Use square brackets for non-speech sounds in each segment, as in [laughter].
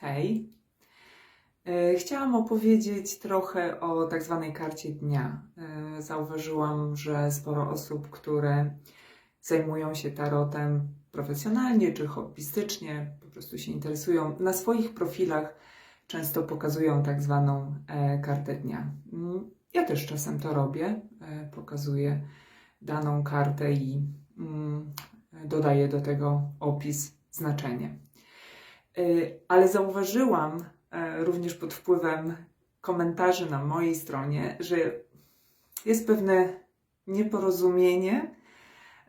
Hej. E, Chciałam opowiedzieć trochę o tak zwanej karcie dnia. E, Zauważyłam, że sporo osób, które zajmują się tarotem profesjonalnie czy hobbystycznie, po prostu się interesują, na swoich profilach często pokazują tak zwaną e, kartę dnia. Mm, Ja też czasem to robię. Pokazuję daną kartę i mm, dodaję do tego opis, znaczenie. Y, Ale zauważyłam e, również pod wpływem komentarzy na mojej stronie, że jest pewne nieporozumienie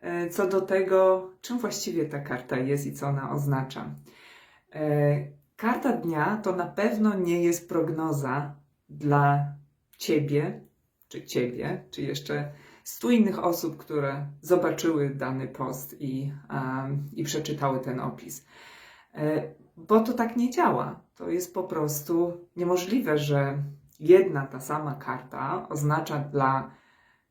e, co do tego, czym właściwie ta karta jest i co ona oznacza. E, Karta dnia to na pewno nie jest prognoza dla ciebie, czy ciebie, czy jeszcze stu innych osób, które zobaczyły dany post i, i przeczytały ten opis. Bo to tak nie działa. To jest po prostu niemożliwe, że jedna ta sama karta oznacza dla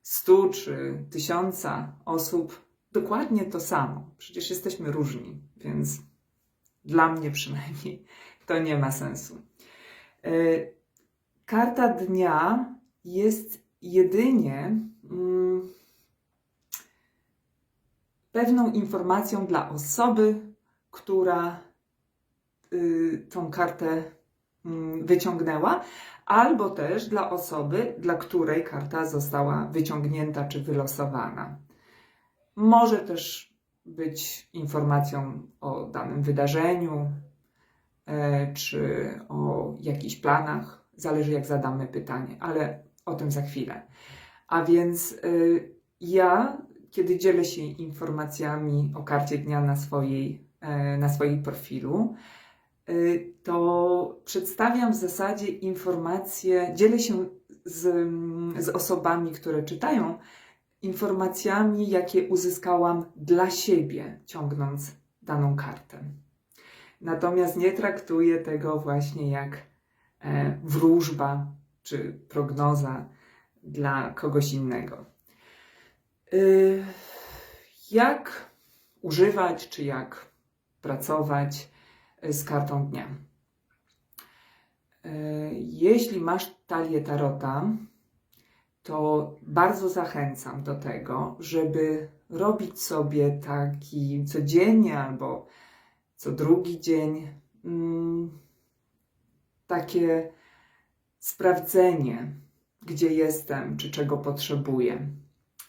stu czy tysiąca osób dokładnie to samo. Przecież jesteśmy różni, więc dla mnie przynajmniej to nie ma sensu. E, Karta dnia jest jedynie mm, pewną informacją dla osoby, która tą kartę mm, wyciągnęła, albo też dla osoby, dla której karta została wyciągnięta czy wylosowana. Może też być informacją o danym wydarzeniu, e, czy o jakichś planach, zależy jak zadamy pytanie, ale o tym za chwilę. A więc y, ja, kiedy dzielę się informacjami o karcie dnia na, swojej, e, na swoim profilu, y, to przedstawiam w zasadzie informacje, dzielę się z, z osobami, które czytają, informacjami, jakie uzyskałam dla siebie, ciągnąc daną kartę. Natomiast nie traktuję tego właśnie jak e, wróżba czy prognoza dla kogoś innego. Y, Jak używać, czy jak pracować y, z kartą dnia? Y, Jeśli masz talię tarota, to bardzo zachęcam do tego, żeby robić sobie taki codziennie albo co drugi dzień mm, takie sprawdzenie, gdzie jestem, czy czego potrzebuję.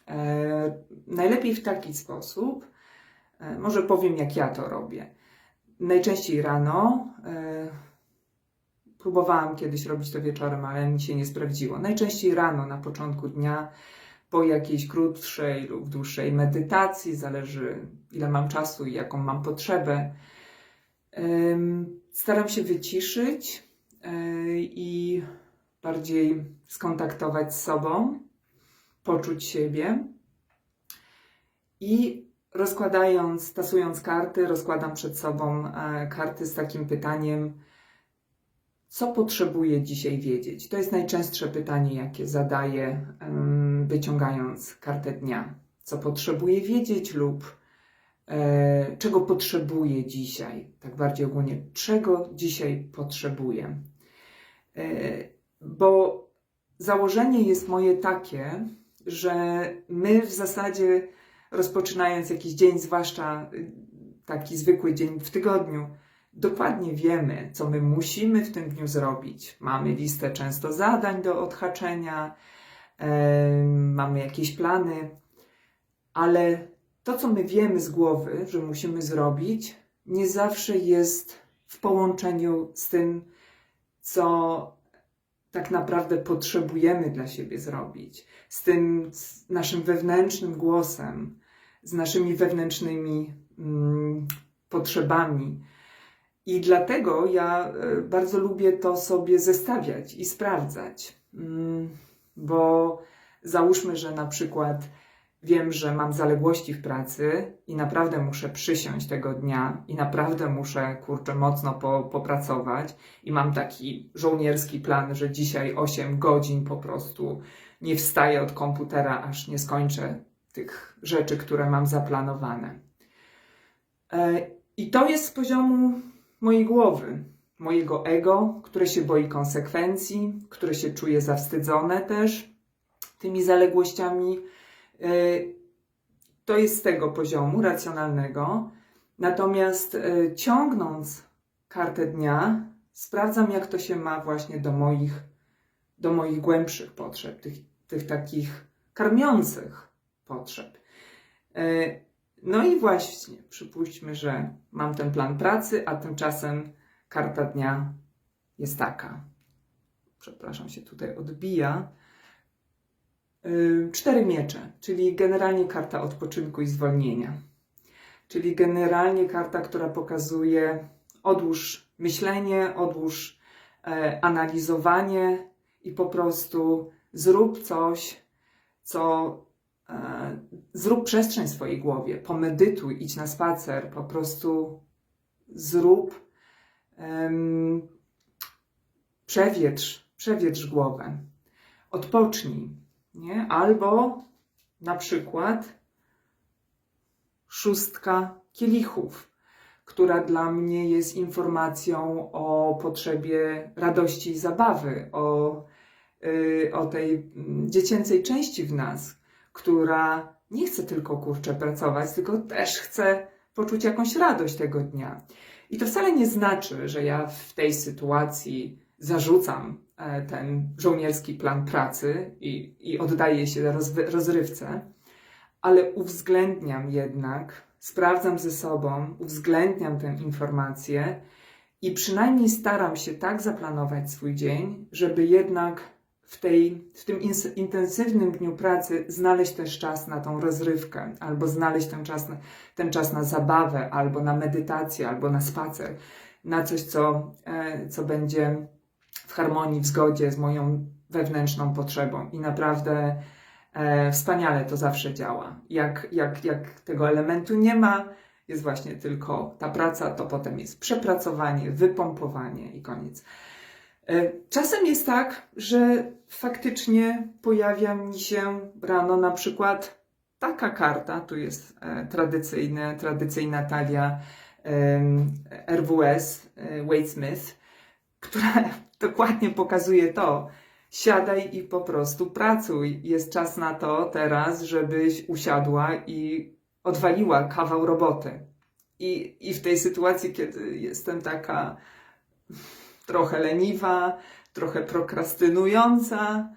E, najlepiej w taki sposób, e, może powiem, jak ja to robię. Najczęściej rano. E, próbowałam kiedyś robić to wieczorem, ale mi się nie sprawdziło. Najczęściej rano, na początku dnia, po jakiejś krótszej lub dłuższej medytacji, zależy ile mam czasu i jaką mam potrzebę. Staram się wyciszyć e, i bardziej skontaktować z sobą, poczuć siebie. I rozkładając, tasując karty, rozkładam przed sobą e, karty z takim pytaniem, co potrzebuję dzisiaj wiedzieć? To jest najczęstsze pytanie, jakie zadaję, wyciągając kartę dnia. Co potrzebuję wiedzieć lub e, czego potrzebuję dzisiaj? Tak bardziej ogólnie, czego dzisiaj potrzebuję? E, bo założenie jest moje takie, że my w zasadzie rozpoczynając jakiś dzień, zwłaszcza y, taki zwykły dzień w tygodniu, dokładnie wiemy, co my musimy w tym dniu zrobić. Mamy listę często zadań do odhaczenia, em, mamy jakieś plany, ale to, co my wiemy z głowy, że musimy zrobić, nie zawsze jest w połączeniu z tym, co tak naprawdę potrzebujemy dla siebie zrobić, z tym z naszym wewnętrznym głosem, z naszymi wewnętrznymi mm, potrzebami. I dlatego ja e, bardzo lubię to sobie zestawiać i sprawdzać, Mm, bo załóżmy, że na przykład wiem, że mam zaległości w pracy i naprawdę muszę przysiąść tego dnia i naprawdę muszę, kurczę, mocno po, popracować i mam taki żołnierski plan, że dzisiaj 8 godzin po prostu nie wstaję od komputera, aż nie skończę tych rzeczy, które mam zaplanowane. E, I to jest z poziomu mojej głowy, mojego ego, które się boi konsekwencji, które się czuje zawstydzone też tymi zaległościami. Y, To jest z tego poziomu racjonalnego. Natomiast y, ciągnąc kartę dnia, sprawdzam, jak to się ma właśnie do moich, do moich głębszych potrzeb, tych, tych takich karmiących potrzeb. Y, No i właśnie, przypuśćmy, że mam ten plan pracy, a tymczasem karta dnia jest taka. Przepraszam, się tutaj odbija. Cztery miecze, czyli generalnie karta odpoczynku i zwolnienia. Czyli generalnie karta, która pokazuje odłóż myślenie, odłóż e, analizowanie i po prostu zrób coś, co e, zrób przestrzeń w swojej głowie, pomedytuj, idź na spacer, po prostu zrób, przewietrz, przewietrz głowę, odpocznij, nie? Albo na przykład szóstka kielichów, która dla mnie jest informacją o potrzebie radości i zabawy, o, y, o tej dziecięcej części w nas, która nie chce tylko kurczę pracować, tylko też chce poczuć jakąś radość tego dnia. I to wcale nie znaczy, że ja w tej sytuacji zarzucam e, ten żołnierski plan pracy i, i oddaję się rozrywce, ale uwzględniam jednak, sprawdzam ze sobą, uwzględniam tę informację i przynajmniej staram się tak zaplanować swój dzień, żeby jednak w, tej, w tym intensywnym dniu pracy znaleźć też czas na tą rozrywkę, albo znaleźć ten czas na, ten czas na zabawę, albo na medytację, albo na spacer, na coś, co, e, co będzie w harmonii, w zgodzie z moją wewnętrzną potrzebą. I naprawdę e, wspaniale to zawsze działa. Jak, jak, jak tego elementu nie ma, jest właśnie tylko ta praca, to potem jest przepracowanie, wypompowanie i koniec. E, Czasem jest tak, że faktycznie pojawia mi się rano na przykład taka karta, tu jest e, tradycyjne, tradycyjna talia RWS e, Wade Smith, która [laughs] dokładnie pokazuje to. Siadaj i po prostu pracuj. Jest czas na to teraz, żebyś usiadła i odwaliła kawał roboty. I, I w tej sytuacji, kiedy jestem taka trochę leniwa, trochę prokrastynująca,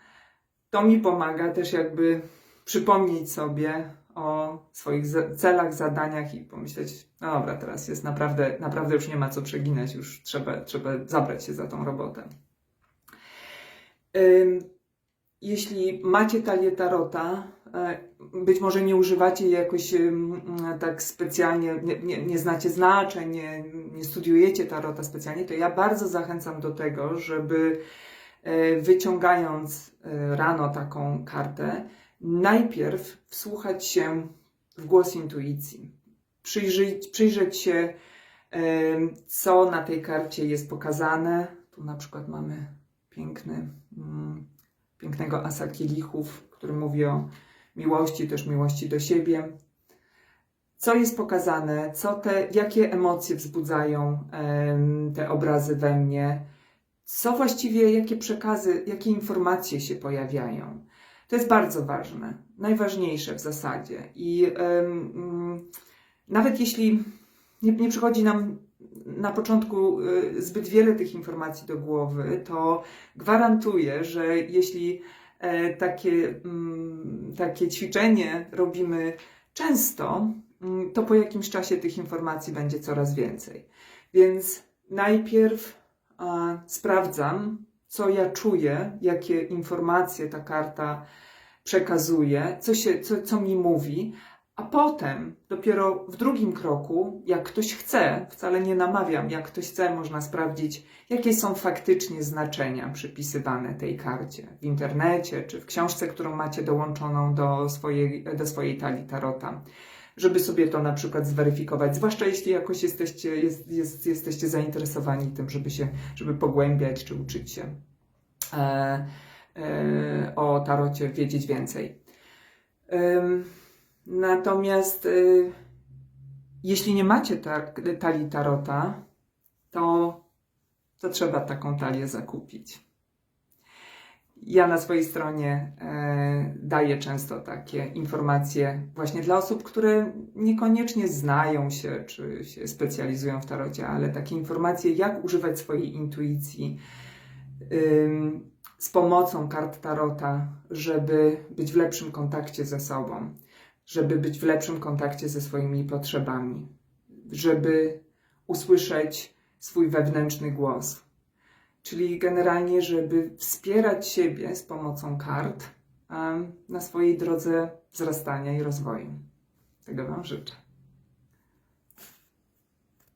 to mi pomaga też jakby przypomnieć sobie o swoich celach, zadaniach i pomyśleć, no dobra, teraz jest naprawdę, naprawdę już nie ma co przeginać, już trzeba, trzeba zabrać się za tą robotę. Jeśli macie talię tarota, e, być może nie używacie jej jakoś mm, tak specjalnie, nie, nie, nie znacie znaczeń, nie, nie studiujecie tarota specjalnie, to ja bardzo zachęcam do tego, żeby e, wyciągając e, rano taką kartę, najpierw wsłuchać się w głos intuicji, przyjrzeć, przyjrzeć się, co na tej karcie jest pokazane. Tu na przykład mamy piękny, mm, pięknego asa kielichów, który mówi o miłości, też miłości do siebie. Co jest pokazane, co te, jakie emocje wzbudzają te obrazy we mnie, co właściwie, jakie przekazy, jakie informacje się pojawiają. To jest bardzo ważne, najważniejsze w zasadzie. I mm, nawet jeśli nie, nie przychodzi nam na początku y, zbyt wiele tych informacji do głowy, to gwarantuję, że jeśli e, takie, mm, takie ćwiczenie robimy często, mm, to po jakimś czasie tych informacji będzie coraz więcej. Więc najpierw sprawdzam, co ja czuję, jakie informacje ta karta przekazuje, co, się, co, co mi mówi, a potem dopiero w drugim kroku, jak ktoś chce, wcale nie namawiam, jak ktoś chce, można sprawdzić, jakie są faktycznie znaczenia przypisywane tej karcie w internecie czy w książce, którą macie dołączoną do swojej, do swojej talii tarota. Żeby sobie to na przykład zweryfikować, zwłaszcza jeśli jakoś jesteście, jest, jest, jesteście zainteresowani tym, żeby się, żeby pogłębiać czy uczyć się e, e, o tarocie, wiedzieć więcej. Ym, Natomiast y, jeśli nie macie ta, talii tarota, to to trzeba taką talię zakupić. Ja na swojej stronie e, daję często takie informacje właśnie dla osób, które niekoniecznie znają się czy się specjalizują w tarocie, ale takie informacje, jak używać swojej intuicji z pomocą kart tarota, żeby być w lepszym kontakcie ze sobą, żeby być w lepszym kontakcie ze swoimi potrzebami, żeby usłyszeć swój wewnętrzny głos. Czyli generalnie, żeby wspierać siebie z pomocą kart na swojej drodze wzrastania i rozwoju. Tego Wam życzę.